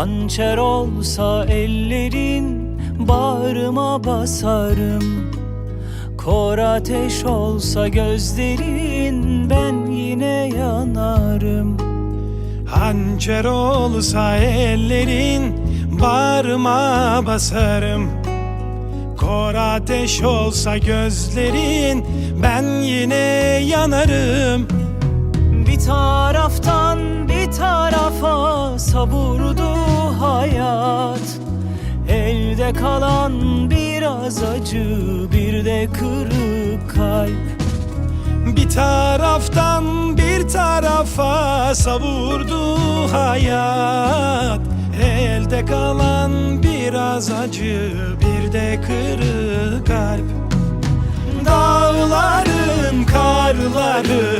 Hançer olsa ellerin bağrıma basarım. Kor ateş olsa gözlerin ben yine yanarım. Hançer olsa ellerin bağrıma basarım. Kor ateş olsa gözlerin ben yine yanarım. Bir taraftan bir tarafa savurdu hayat. Elde kalan biraz acı bir de kırık kalp. Bir taraftan bir tarafa savurdu hayat. Elde kalan biraz acı bir de kırık kalp. Dağların karları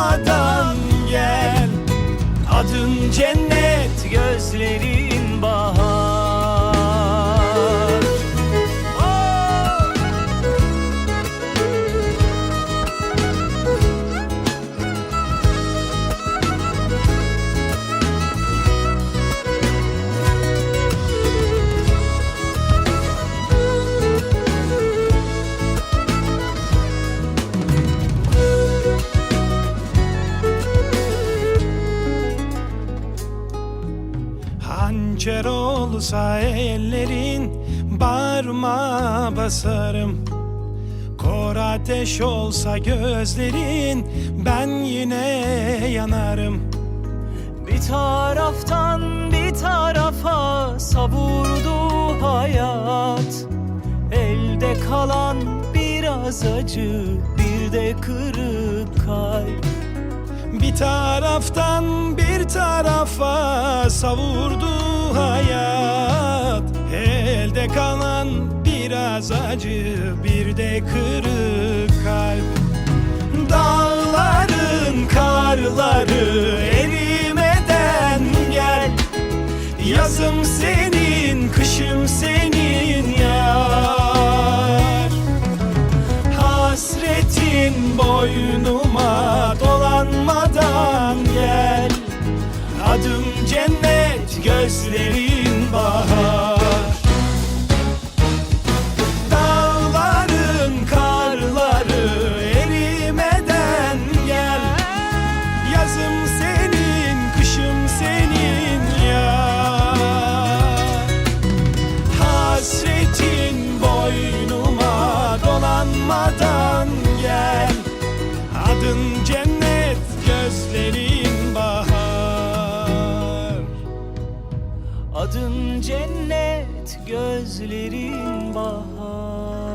dolanmadan gel. Adın cennet, gözlerin bahar Hançer olsa ellerin bağrıma basarım. Kor ateş olsa gözlerin ben yine yanarım. Bir taraftan bir tarafa savurdu hayat. Elde kalan biraz acı bir de kırık kalp Bir taraftan bir tarafa savurdu hayat. Elde kalan biraz acı bir de kırık gözlerin bahar. Dağların karları erimeden gel. Yazım Adın cennet gözlerin bahar